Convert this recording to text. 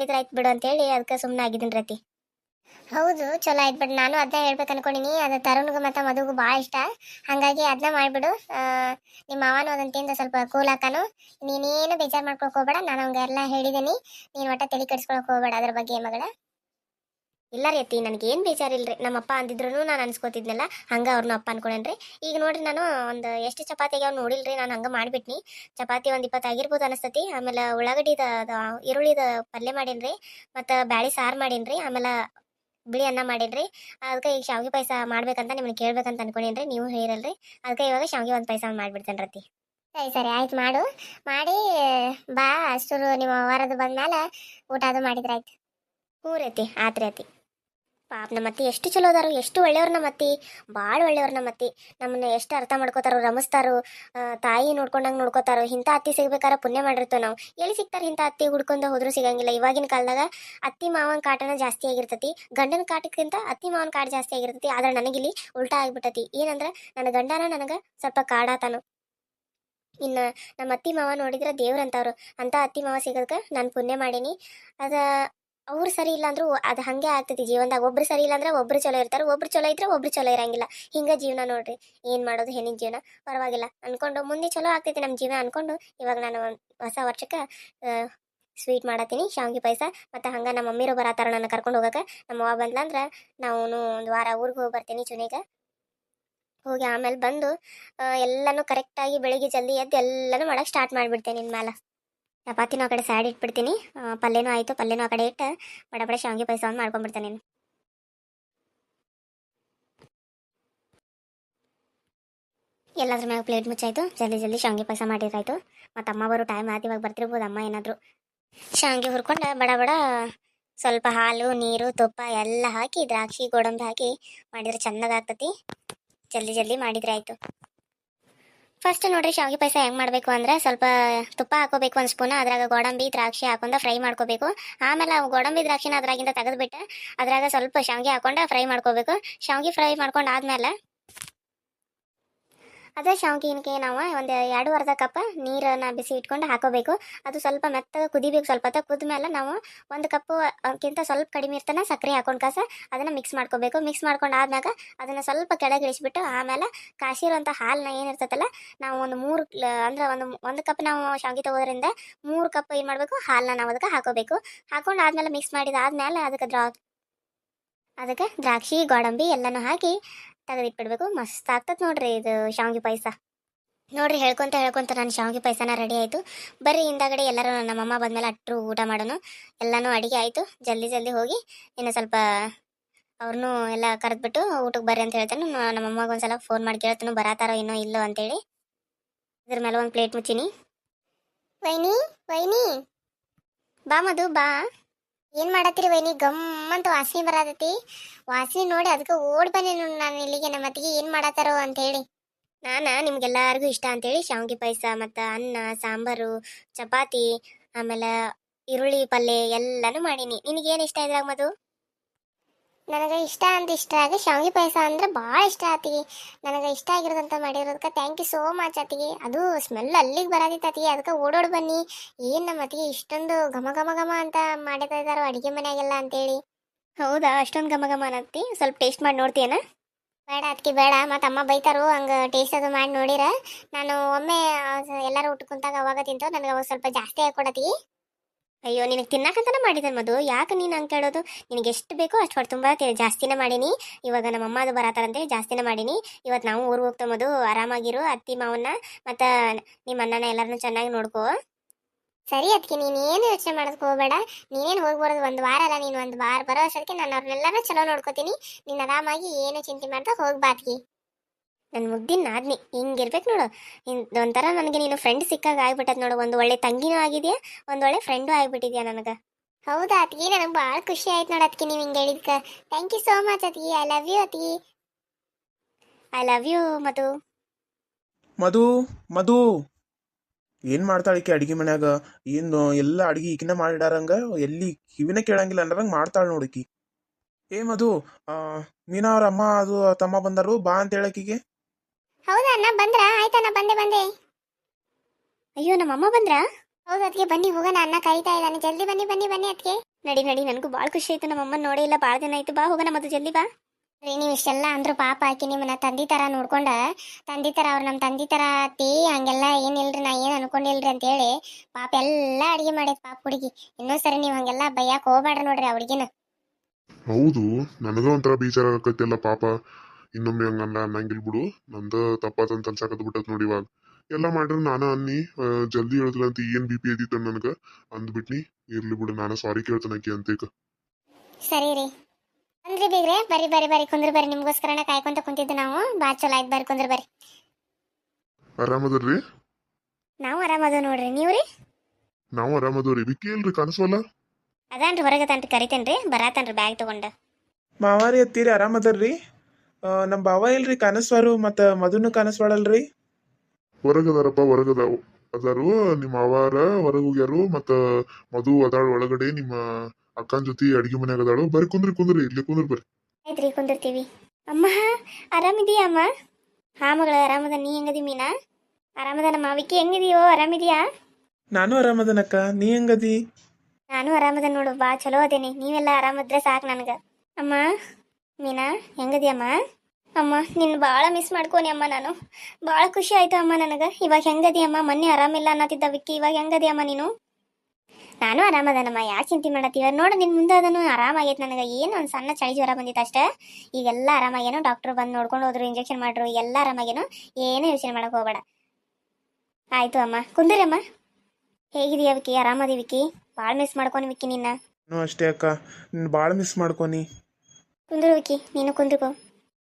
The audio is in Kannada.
ಮಾಡಿದ್ರೆ ಆಯ್ತು ಬಿಡು ಅಂತ ಹೇಳಿ ಅದಕ್ಕೆ ಸುಮ್ಮನೆ ಆಗಿದ್ದೀನಿ ರತಿ. ಹೌದು, ಚಲೋ ಆಯ್ತು ಬಿಡು. ನಾನು ಅದನ್ನ ಹೇಳ್ಬೇಕು ಅನ್ಕೊಂಡಿನಿ. ಅದ ತರುಣ್ಗೂ ಮತ್ತೆ ಮಧುಗು ಭಾಳ ಇಷ್ಟ. ಹಾಗಾಗಿ ಅದನ್ನ ಮಾಡಿಬಿಡು. ನಿಮ್ಮ ಮಾವನು ಅದನ್ನ ತಿಂದ ಸ್ವಲ್ಪ ಕೂಲ್ ಹಾಕಾನು ನೀನೇನು ಬೇಜಾರು ಮಾಡ್ಕೊಳಕ್ ಹೋಗ್ಬೇಡ. ನಾನು ಅವ್ಗೆಲ್ಲ ಹೇಳಿದ್ದೀನಿ ನೀನು ಒಟ್ಟ ತಲೆ ಕೆಡಿಸ್ಕೊಳಕ್ ಹೋಗ್ಬೇಡ ಅದ್ರ ಬಗ್ಗೆ ಮಗಳ. ಇಲ್ಲ ರೀ ಅತ್ತಿ ನನಗೇನು ಬೇಜಾರಿಲ್ರಿ. ನಮ್ಮಪ್ಪ ಅಂದಿದ್ರು ನಾನು ಅನ್ಸ್ಕೋತಿದ್ನಲ್ಲ ಹಂಗೆ ಅವ್ರನ್ನ ಅಪ್ಪ ಅನ್ಕೊಂಡೇನ್ರಿ. ಈಗ ನೋಡ್ರಿ ನಾನು ಒಂದು ಎಷ್ಟು ಚಪಾತಿ ಆಗ್ಯಾವ ನೋಡಿಲ್ರಿ ನಾನು ಹಂಗೆ ಮಾಡಿಬಿಟ್ನಿ. ಚಪಾತಿ ಒಂದು ಇಪ್ಪತ್ತು ಆಗಿರ್ಬೋದು ಅನಿಸ್ತತಿ. ಆಮೇಲೆ ಉಳ್ಳಾಗಡ್ಡಿದ ಈರುಳ್ಳಿದ ಪಲ್ಯ ರೀ ಮತ್ತು ಬ್ಯಾಳಿ ಸಾರು ಮಾಡೀನ್ರಿ ಆಮೇಲೆ ಬಿಳಿ ಅನ್ನ ಮಾಡಿನ್ರಿ. ಅದಕ್ಕೆ ಈಗ ಶಾವಿಗೆ ಪಾಯಸ ಮಾಡ್ಬೇಕಂತ ನಿಮ್ಗೆ ಕೇಳ್ಬೇಕಂತ ಅನ್ಕೊಂಡೇನ್ರಿ ನೀವು ಹೇಳಿರಲ್ರಿ. ಅದಕ್ಕೆ ಇವಾಗ ಶಾವಿಗೆ ಒಂದು ಪಾಯಸ ಮಾಡಿಬಿಡ್ತೇನೆ ರತಿ. ಸರಿ ಸರಿ ಆಯ್ತು ಮಾಡು. ಮಾಡಿ ಬಾ ಅಷ್ಟು ನಿಮ್ಮ ವಾರದ ಬಂದ್ಮೇಲೆ ಊಟ ಅದು ಮಾಡಿದ್ರೆ ಆಯ್ತು ಹ್ಞೂ ರೀತಿ ಆತ್ರಿ ಅತಿ ಪಾಪ ನಮ್ಮ ಅತ್ತಿ ಎಷ್ಟು ಚಲೋ ಅದಾರು, ಎಷ್ಟು ಒಳ್ಳೆಯವ್ರು ನಮ್ಮ ಅತ್ತಿ ಭಾಳ ಒಳ್ಳೆಯವ್ರು ನಮ್ಮ ಅತ್ತಿ. ನಮ್ಮನ್ನ ಎಷ್ಟು ಅರ್ಥ ಮಾಡ್ಕೋತಾರೋ, ರಮಿಸ್ತಾರೋ ತಾಯಿ ನೋಡ್ಕೊಂಡಂಗೆ ನೋಡ್ಕೋತಾರೋ, ಇಂಥ ಅತ್ತಿ ಸಿಗ್ಬೇಕಾದ್ರೆ ಪುಣ್ಯ ಮಾಡಿರ್ತೇವೆ ನಾವು. ಎಲ್ಲಿ ಸಿಗ್ತಾರೆ ಇಂಥ ಅತ್ತಿ ಹುಡ್ಕೊಂಡು ಹೋದ್ರೂ ಸಿಗಂಗಿಲ್ಲ. ಇವಾಗಿನ ಕಾಲದಾಗ ಅತ್ತಿ ಮಾವನ ಕಾಟನ ಜಾಸ್ತಿ ಆಗಿರ್ತೈತಿ. ಗಂಡನ ಕಾಟಕ್ಕಿಂತ ಅತ್ತಿ ಮಾವನ ಕಾಟ ಜಾಸ್ತಿ ಆಗಿರ್ತೈತಿ. ಆದ್ರೆ ನನಗಿಲ್ಲಿ ಉಲ್ಟಾ ಆಗ್ಬಿಟ್ಟತಿ. ಏನಂದ್ರೆ ನನ್ನ ಗಂಡನ ನನಗೆ ಸ್ವಲ್ಪ ಕಾಡಾತಾನು. ಇನ್ನು ನಮ್ಮ ಅತ್ತಿ ಮಾವ ನೋಡಿದ್ರೆ ದೇವ್ರಂತವ್ರು. ಅಂತ ಅತ್ತಿ ಮಾವ ಸಿಗೋದಕ್ಕೆ ನಾನು ಪುಣ್ಯ ಮಾಡೀನಿ. ಅದ ಅವ್ರು ಸರಿ ಇಲ್ಲ ಅಂದ್ರೂ ಅದು ಹಂಗೆ ಆಗ್ತೈತಿ ಜೀವನದಾಗ. ಒಬ್ರು ಸರಿ ಇಲ್ಲ ಅಂದ್ರೆ ಒಬ್ರು ಚಲೋ ಇರ್ತಾರೆ, ಒಬ್ರು ಚಲೋ ಇದ್ರೆ ಒಬ್ರು ಚಲೋ ಇರಂಗಿಲ್ಲ. ಹಿಂಗ ಜೀವನ ನೋಡ್ರಿ, ಏನ್ ಮಾಡೋದು ಹೆಣ್ಣಿನ ಜೀವನ? ಪರವಾಗಿಲ್ಲ. ಅನ್ಕೊಂಡು ಮುಂದೆ ಚಲೋ ಆಗ್ತೈತಿ ನಮ್ಮ ಜೀವನ ಅನ್ಕೊಂಡು ಇವಾಗ ನಾನು ಹೊಸ ವರ್ಷಕ್ಕೆ ಸ್ವೀಟ್ ಮಾಡತ್ತೀನಿ, ಶಾವಿಗೆ ಪಾಯಸ, ಮತ್ತು ಹಂಗೆ ನಮ್ಮ ಮಮ್ಮಿರು ಬರತ್ತಾರ ನನ್ನ ಕರ್ಕೊಂಡು ಹೋಗಕ್ಕೆ ನಮ್ಮ ಅವ್ವ ಬಂದ್ಲಂದ್ರೆ ನಾವು ಒಂದು ವಾರ ಊರಿಗೆ ಹೋಗಿ ಬರ್ತೀನಿ ಚುನಿಗ. ಹೋಗಿ ಆಮೇಲೆ ಬಂದು ಎಲ್ಲಾನು ಕರೆಕ್ಟಾಗಿ ಬೆಳಿಗ್ಗೆ ಜಲ್ದಿ ಎದ್ದು ಎಲ್ಲನೂ ಮಾಡಕ್ಕೆ ಸ್ಟಾರ್ಟ್ ಮಾಡಿಬಿಡ್ತೇನೆ ಇನ್ಮೇಲೆ ಚಪಾತಿನೂ ಆ ಕಡೆ ಸೈಡ್ ಇಟ್ಬಿಡ್ತೀನಿ. ಪಲ್ಯನೂ ಆಯಿತು. ಪಲ್ಯನೂ ಆ ಕಡೆ ಇಟ್ಟು ಬಡ ಬಡ ಶಾವಿಗೆ ಪಾಯಸ ಒಂದು ನೀನು. ಎಲ್ಲದ್ರ ಮ್ಯಾಗ ಪ್ಲೇಟ್ ಮುಚ್ಚಾಯಿತು. ಜಲ್ದಿ ಜಲ್ದಿ ಶಾವಿಗೆ ಪಾಯಸ ಮಾಡಿದ್ರಾಯಿತು. ಮತ್ತು ಅಮ್ಮ ಬರೋ ಟೈಮ್ ಆಯ್ತು ಇವಾಗ ಬರ್ತಿರ್ಬೋದು ಅಮ್ಮ ಏನಾದರೂ. ಶಾವಿಗೆ ಹುರ್ಕೊಂಡು ಬಡ ಬಡ ಸ್ವಲ್ಪ ಹಾಲು, ನೀರು, ತುಪ್ಪ ಎಲ್ಲ ಹಾಕಿ, ದ್ರಾಕ್ಷಿ, ಗೋಡಂಬಿ ಹಾಕಿ ಮಾಡಿದ್ರೆ ಚೆನ್ನಾಗಿ ಆಗ್ತತಿ. ಜಲ್ದಿ ಜಲ್ದಿ ಮಾಡಿದ್ರೆ ಆಯಿತು. ಫಸ್ಟ್ ನೋಡ್ರಿ, ಶಾವಿಗೆ ಪಾಯಸ ಹೆಂಗೆ ಮಾಡಬೇಕು ಅಂದ್ರೆ ಸ್ವಲ್ಪ ತುಪ್ಪ ಹಾಕೋಬೇಕು ಒಂದು ಸ್ಪೂನ್, ಅದ್ರಾಗ ಗೋಡಂಬಿ, ದ್ರಾಕ್ಷಿ ಹಾಕೊಂಡ ಫ್ರೈ ಮಾಡ್ಕೋಬೇಕು. ಆಮೇಲೆ ಅವು ಗೋಡಂಬಿ, ದ್ರಾಕ್ಷಿನ ಅದ್ರಾಗಿಂದ ತೆಗೆದ್ಬಿಟ್ಟು ಅದ್ರಾಗ ಸ್ವಲ್ಪ ಶಾವಿಗೆ ಹಾಕೊಂಡು ಫ್ರೈ ಮಾಡ್ಕೋಬೇಕು. ಶಾವಿಗೆ ಫ್ರೈ ಮಾಡ್ಕೊಂಡು ಆದ್ಮೇಲೆ ಅದೇ ಶಾವಿಗೆಗೆ ನಾವು ಒಂದು ಎರಡು ಅರ್ಧ ಕಪ್ ನೀರನ್ನು ಬಿಸಿ ಇಟ್ಕೊಂಡು ಹಾಕೋಬೇಕು. ಅದು ಸ್ವಲ್ಪ ಮೆತ್ತಗೆ ಕುದಿಬೇಕು, ಸ್ವಲ್ಪ ಹೊತ್ತು ಕುದ್ಮೇಲೆ ನಾವು ಒಂದು ಕಪ್ಪು, ಅದಕ್ಕಿಂತ ಸ್ವಲ್ಪ ಕಡಿಮೆ ಇರ್ತಾನೆ ಸಕ್ಕರೆ ಹಾಕೊಂಡು ಕಾಸ ಅದನ್ನು ಮಿಕ್ಸ್ ಮಾಡ್ಕೋಬೇಕು. ಮಿಕ್ಸ್ ಮಾಡ್ಕೊಂಡು ಆದ್ಮ್ಯಾಗ ಅದನ್ನು ಸ್ವಲ್ಪ ಕೆಳಗೆ ಇಳಿಸ್ಬಿಟ್ಟು ಆಮೇಲೆ ಕಾಸಿರುವಂಥ ಹಾಲನ್ನ ಏನಿರ್ತೈತಲ್ಲ, ನಾವು ಒಂದು ಮೂರು, ಅಂದ್ರೆ ಒಂದು ಒಂದು ಕಪ್ ನಾವು ಶಾವಿಗೆ ತಗೋದ್ರಿಂದ ಮೂರು ಕಪ್ ಏನು ಮಾಡಬೇಕು ಹಾಲನ್ನ ನಾವು ಅದಕ್ಕೆ ಹಾಕೋಬೇಕು. ಹಾಕೊಂಡು ಆದ್ಮೇಲೆ ಮಿಕ್ಸ್ ಮಾಡಿದ ಆದ್ಮೇಲೆ ಅದಕ್ಕೆ ದ್ರಾ, ಅದಕ್ಕೆ ದ್ರಾಕ್ಷಿ, ಗೋಡಂಬಿ ಎಲ್ಲನೂ ಹಾಕಿ ತೆಗೆದಿಟ್ಬಿಡ್ಬೇಕು ಮಸ್ತ್ ಆಗ್ತದೆ ನೋಡ್ರಿ ಇದು ಶಾವಿಗೆ ಪಾಯಸ. ನೋಡ್ರಿ ಹೇಳ್ಕೊಂತ ಹೇಳ್ಕೊಂತ ನಾನು ಶಾವಿಗೆ ಪಾಯಸನ ರೆಡಿ ಆಯಿತು. ಬರ್ರಿ ಹಿಂದಾಗಡೆ ಎಲ್ಲರೂ ನಮ್ಮಮ್ಮ ಬಂದಮೇಲೆ ಅಟ್ರು ಊಟ ಮಾಡೋಣ ಎಲ್ಲನೂ ಅಡಿಗೆ ಆಯಿತು. ಜಲ್ದಿ ಜಲ್ದಿ ಹೋಗಿ ಇನ್ನು ಸ್ವಲ್ಪ ಅವ್ರನ್ನೂ ಎಲ್ಲ ಕರೆದ್ಬಿಟ್ಟು ಊಟಕ್ಕೆ ಬರ್ರಿ ಅಂತ ಹೇಳ್ತಾನೆ. ನಮ್ಮಮ್ಮಗೆ ಒಂದ್ಸಲ ಫೋನ್ ಮಾಡಿ ಕೇಳ್ತಾನು. ಬರತಾರೋ ಇನ್ನೋ ಇಲ್ಲೋ ಅಂತೇಳಿ. ಇದ್ರ ಮೇಲೆ ಒಂದು ಪ್ಲೇಟ್ ಮುಚ್ಚಿನಿ. ವೈನಿ ವೈನಿ. ಬಾ ಮಧು, ಬಾ. ಏನ್ ಮಾಡತ್ತೀರಿ ವೈನಿ? ಗಮ್ ಅಂತ ವಾಸನೆ ಬರತೈತಿ. ವಾಸನೆ ನೋಡಿ ಅದಕ್ಕೆ ಓಡ್ ಬನ್ನಿ ನಾನು ಇಲ್ಲಿಗೆ, ನಮ್ಮ ಅತ್ತಿಗೆ ಏನ್ ಮಾಡತ್ತಾರೋ ಅಂತ ಹೇಳಿ. ನಾನ ನಿಮ್ಗೆಲ್ಲಾರ್ಗು ಇಷ್ಟ ಅಂತೇಳಿ ಶಾವಿಗೆ ಪಾಯಸ ಮತ್ತು ಅನ್ನ, ಸಾಂಬಾರು, ಚಪಾತಿ, ಆಮೇಲೆ ಈರುಳ್ಳಿ ಪಲ್ಯ ಎಲ್ಲಾನು ಮಾಡೀನಿ. ನಿನಗೇನು ಇಷ್ಟ ಇದ್ರಾಗ ಮಧು? ನನಗೆ ಇಷ್ಟ ಅಂತ ಇಷ್ಟ ಆಗಿ ಶಾವಿಗೆ ಪಾಯಸ ಅಂದ್ರೆ ಭಾಳ ಇಷ್ಟ ಆತಿಗೆ. ನನಗೆ ಇಷ್ಟ ಆಗಿರೋದಂತ ಮಾಡಿರೋದಕ್ಕೆ ಥ್ಯಾಂಕ್ ಯು ಸೋ ಮಚ್ ಆತಿಗೆ. ಅದು ಸ್ಮೆಲ್ ಅಲ್ಲಿಗೆ ಬರೋದಿತ್ತು ಆತಿಗೆ. ಅದಕ್ಕೆ ಓಡೋಡು ಬನ್ನಿ. ಏನು ನಮ್ಮ ಅತಿಗೆ ಇಷ್ಟೊಂದು ಘಮ ಘಮ ಘಮ ಅಂತ ಮಾಡಿತಾ ಇದ್ದಾರೋ ಅಡುಗೆ ಮನೆಯಾಗೆಲ್ಲ ಅಂತೇಳಿ. ಹೌದಾ? ಅಷ್ಟೊಂದು ಘಮ ಘಮ ಅನ್ನತ್ತಿ? ಸ್ವಲ್ಪ ಟೇಸ್ಟ್ ಮಾಡಿ ನೋಡ್ತೀಯನ? ಬೇಡ ಅದಕ್ಕೆ ಬೇಡ. ಮತ್ತು ಅಮ್ಮ ಬೈತಾರು, ಹಂಗೆ ಟೇಸ್ಟ್ ಅದು ಮಾಡಿ ನೋಡಿರ. ನಾನು ಒಮ್ಮೆ ಎಲ್ಲರೂ ಊಟಕ್ಕೆ ಕುಂತಾಗ ಅವಾಗ ತಿಂತು ನನಗೆ ಅವಾಗ ಸ್ವಲ್ಪ ಜಾಸ್ತಿ ಹಾಕೊಡತಿ ಅಯ್ಯೋ, ನಿನಗೆ ತಿನ್ನಕಂತನ ಮಾಡಿದೆ ಮದು ಯಾಕೆ ನೀನು ಹಂಗೆ ಕೇಳೋದು? ನಿನಗೆ ಎಷ್ಟು ಬೇಕೋ ಅಷ್ಟು ಹೊಟ್ಟು ತುಂಬ ಜಾಸ್ತಿನೇ ಮಾಡೀನಿ. ಇವಾಗ ನಮ್ಮ ಅಮ್ಮ ಅದು ಬರತ್ತಾರಂತೆ ಜಾಸ್ತಿನೇ ಮಾಡೀನಿ. ಇವತ್ತು ನಾವು ಊರಿಗೆ ಹೋಗ್ತಾ ಮದು ಆರಾಮಾಗಿರು, ಅತ್ತಿ ಮಾವನ್ನ. ಮತ್ತು ನಿಮ್ಮ ಅಣ್ಣನ ಎಲ್ಲರನ್ನೂ ಚೆನ್ನಾಗಿ ನೋಡ್ಕೋ. ಸರಿ ಅದಕ್ಕೆ ನೀನು ಏನು ಯೋಚನೆ ಮಾಡೋದಕ್ಕೆ ಹೋಗಬೇಡ. ನೀನೇನು ಹೋಗಿ ಬರೋದು? ಒಂದು ವಾರ ಅಲ್ಲ ನೀನು, ಒಂದು ವಾರ ಬರೋ ಅಷ್ಟೊತ್ತಿಗೆ ನಾನು ಅವ್ರನ್ನೆಲ್ಲರೂ ಚಲೋ ನೋಡ್ಕೋತೀನಿ. ನೀನು ಆರಾಮಾಗಿ ಏನು ಚಿಂತೆ ಮಾಡ್ತಾ ಹೋಗ್ಬಾತ್ಗಿ ನನ್ನ ಮುದ್ದಿನ ನಾದ್ನಿ. ಹಿಂಗಿರ್ಬೇಕು ನೋಡು. ಇನ್ ಒಂಥರ ನನಗೆ ನೀನು ಫ್ರೆಂಡ್ ಸಿಕ್ಕಾಗ ಆಗ್ಬಿಟ್ಟದ್ ನೋಡು. ಒಂದು ಒಳ್ಳೆ ತಂಗಿನೂ ಆಗಿದೆಯಾ ಒಂದು ಒಳ್ಳೆ ಫ್ರೆಂಡು ಆಗ್ಬಿಟ್ಟಿದ್ಯಾ ನನಗೆ. ಹೌದಾ ಅತ್ಗಿ? ನನಗೆ ಭಾಳ ಖುಷಿ ಆಯ್ತು ನೋಡು ಅದಕ್ಕೆ ನೀವು ಹಿಂಗೆ ಹೇಳಿದ್ಕ. ಥ್ಯಾಂಕ್ ಯು ಸೋ ಮಚ್ ಅತ್ಗಿ. I love you ಅತ್ಗಿ. I love you Madhu. Madhu Madhu. ಏನು ಮಾಡ್ತಾಳ ಈಕಿ ಅಡಿಗೆ ಮನ್ಯಾಗ? ಏನು ಎಲ್ಲ ಅಡಿಗೆ ಈಕಿನ ಮಾಡಿಡಾರಂಗ? ಎಲ್ಲಿ ಕಿವಿನ ಕೇಳಂಗಿಲ್ಲ ಅನ್ನರಂಗ ಮಾಡ್ತಾಳ ನೋಡಿಕಿ ಏ ಮಧು ಆ ಮೀನಾ ಅವ್ರ ಅಮ್ಮ ಅದು ತಮ್ಮ ಬಂದರು ಬಾ ಅಂತ ಹೇಳಕಿಗೆ ಹೌದಾ ಅಣ್ಣ? ಬಂದ್ರಾ? ಆಯ್ತಣ್ಣ ಬಂದೆ ಬಂದೆ. ಅಯ್ಯೋ ನಮ್ಮ ಅಮ್ಮ ಬಂದ್ರಾ? ಹೌದು ಅದಕ್ಕೆ ಬನ್ನಿ, ಹೋಗೋಣ. ಅಣ್ಣ ಕರಿತಾ ಇದ್ದಾನೆ. ಜಲ್ದಿ ಬನ್ನಿ ಬನ್ನಿ ಬನ್ನಿ ಅದಕ್ಕೆ ನಡಿ ನಡಿ, ನನಗೂ ಭಾಳ ಖುಷಿ ಆಯ್ತು. ನಮ್ಮ ಅಮ್ಮನ ನೋಡೇ ಇಲ್ಲ. ಭಾಳ ದಿನ ಆಯ್ತು. ಬಾ, ಹೋಗೋಣ ಮತ್ತೆ ಜಲ್ದಿ ಬಾ. ರೀ, ನೀವು ಇಷ್ಟೆಲ್ಲ ಅಂದ್ರು ಪಾಪ ಹಾಕಿ ನಿಮ್ಮನ್ನ ತಂದಿ ತರ ನೋಡ್ಕೊಂಡ. ತಂದಿ ತರ ಅವ್ರು ನಮ್ಮ ತಂದಿ ತರ ಅತ್ತಿ, ಹಂಗೆಲ್ಲ ಏನಿಲ್ರಿ, ನಾ ಏನು ಅನ್ಕೊಂಡಿಲ್ರಿ ಅಂತೇಳಿ ಪಾಪ ಎಲ್ಲ ಅಡಿಗೆ ಮಾಡೈತೆ ಪಾಪ ಹುಡುಗಿ. ಇನ್ನೊಂದ್ಸರಿ ನೀವು ಹಂಗೆಲ್ಲ ಬೈಯಾಕ ಹೋಗ್ಬೇಡ್ರಿ ನೋಡ್ರಿ ಆ ಹೌದು, ನನಗೂ ಒಂಥರ ಬೇಜಾರ ಆಕೈತಿಲ್ಲ ಪಾಪ. ಇನ್ನೊಮ್ಮೆ ಹಂಗಲ್ಲ ಅನ್ನಂಗಿಲ್ ಬಿಡು. ನಂದ ತಪ್ಪಾತಂತ ಅನ್ಸಾಕತ್ ಬಿಟ್ಟತ್ ನೋಡಿ ಇವಾಗ. ಎಲ್ಲ ಮಾಡ್ರಿ ನಾನು ಅನ್ನಿ ಜಲ್ದಿ ಹೇಳ್ತಿಲ್ಲ ಅಂತ ಏನ್ ಬಿ ಪಿ ಐತಿತ್ತ ನನಗ? ಅಂದ್ಬಿಟ್ನಿ ಇರ್ಲಿ ಬಿಡು ನಾನು ಸಾರಿ ಕೇಳ್ತಾನೆ ಆಕಿ ಅಂತೇಕ. ಸರಿ ರೀ. ಅಂದ್ರಿ ಬೀಗ್ರೆ ಬರ್ರಿ ಬರ್ರಿ ಬರ್ರಿ ಕುಂದ್ರ ಬರ್ರಿ ನಿಮ್ಗೋಸ್ಕರನ ಕಾಯ್ಕೊಂತ ಕುಂತಿದ್ದು ನಾವು. ಬಾ ಚಲೋ ಆಯ್ತು ಬರ್ರಿ ಕುಂದ್ರ ಬರ್ರಿ. ಆರಾಮದ್ರಿ ನಾವು ಆರಾಮದ ನೋಡ್ರಿ. ನೀವು ರೀ? ನಾವು ಆರಾಮದವ್ರಿ ವಿಕ್ಕಿ ಇಲ್ರಿ ಕಾಣಿಸ್ವಲ್ಲ? ಅದಾನ್ರಿ ಹೊರಗೆ ತನ್ರಿ ಕರಿತೇನ್ರಿ. ಬರಾತನ್ರಿ ಬ್ಯಾಗ್ ತಗೊಂಡು. ಮಾವಾರಿ ಅತ್ತೀರಿ ಆರಾಮದರ್ರಿ ನಮ್ಮ ಬಾವ ಇಲ್ರಿ ಕಾನಸ್ವಾರು ಮತ್ತ ಮಧುನು ಕನಸ್ವಾಳಲ್ರಿ. ಹೊರಗದಾರಪ್ಪ ಹೊರಗದಾವು. ಅದಾರು ನಿಮ್ಮ ಅವಾರ ಹೊರಗೆ ಹೋಗ್ಯಾರು ಮತ್ತ ಮಧು ಅದಾಳ ಒಳಗಡೆ ನಿಮ್ಮ ಅಕ್ಕನ ಜೊತೆ ಅಡಿಗೆ ಮನ್ಯಾಗ ಅದಾಳು. ಬರ್ರಿ ಕುಂದ್ರಿ ಕುಂದ್ರಿ ಇಲ್ಲಿ ಕುಂದ್ರಿ ಬರ್ರಿ. ಆಯ್ತ್ರಿ ಕುಂದಿರ್ತೀವಿ. ಅಮ್ಮ ಆರಾಮಿದೀಯಾ ಅಮ್ಮ? ಹಾ ಮಗಳ ಆರಾಮದ. ನೀ ಹೆಂಗದಿ ಮೀನಾ? ಆರಾಮದ ನಮ್ಮ ಅವಿಕೆ ಹೆಂಗಿದೀಯೋ ಆರಾಮಿದೀಯಾ? ನಾನು ಆರಾಮದನಕ್ಕ ನೀ ಹೆಂಗದಿ? ನಾನು ಆರಾಮದ ನೋಡು ಬಾ ಚಲೋ ಅದೇನಿ. ನೀವೆಲ್ಲ ಆರಾಮದ್ರೆ ಸಾಕು ನನಗೆ. ಅಮ್ಮ ಮೀನಾ, ಹೆಂಗದ್ಯಮ್ಮ? ಅಮ್ಮ ನಿನ್ನ ಭಾಳ ಮಿಸ್ ಮಾಡ್ಕೋನಿ ಅಮ್ಮ ನಾನು. ಭಾಳ ಖುಷಿ ಆಯ್ತು ಅಮ್ಮ ನನಗೆ. ಇವಾಗ ಹೆಂಗದಿಯಮ್ಮ? ಮೊನ್ನೆ ಆರಾಮಿಲ್ಲ ಅನ್ನತ್ತಿದ್ದ ವಿಕ್ಕಿ. ಇವಾಗ ಹೆಂಗದಿಯಮ್ಮ ನೀನು? ನಾನು ಆರಾಮದನಮ್ಮ. ಯಾಕೆ ಚಿಂತೆ ಮಾಡತ್ತೀವ ನೋಡು ನಿನ್ನ ಮುಂದೆ ಅದನ್ನು ಆರಾಮಾಗೈತೆ ನನಗೆ. ಏನು ಒಂದು ಸಣ್ಣ ಚಳಿ ಜ್ವರ ಬಂದಿತ್ತು ಅಷ್ಟೇ. ಈಗೆಲ್ಲ ಆರಾಮಾಗೇನು? ಡಾಕ್ಟರ್ ಬಂದು ನೋಡ್ಕೊಂಡು ಹೋದ್ರು ಇಂಜೆಕ್ಷನ್ ಮಾಡ್ರು, ಎಲ್ಲ ಆರಾಮಾಗೇನು? ಏನು ಯೋಚನೆ ಮಾಡಕ್ ಹೋಗಬೇಡ. ಆಯ್ತು ಅಮ್ಮ. ಕುಂದಿರಿ ಅಮ್ಮ ಹೇಗಿದೆಯಾ ವಿಕ್ಕಿ? ಆರಾಮದಿ ವಿಕ್ಕಿ? ಭಾಳ ಮಿಸ್ ಮಾಡ್ಕೊನಿ ವಿಕ್ಕಿ ನಿನ್ನ. ನಾನು ಅಷ್ಟೇ ಅಕ್ಕ. ಭಾಳ ಮಿಸ್ ಮಾಡ್ಕೊನಿ. ಕುಂದ್ರು ವಿಕ್ಕಿ ನೀನು ಕುಂದ್ರಿಕೋ.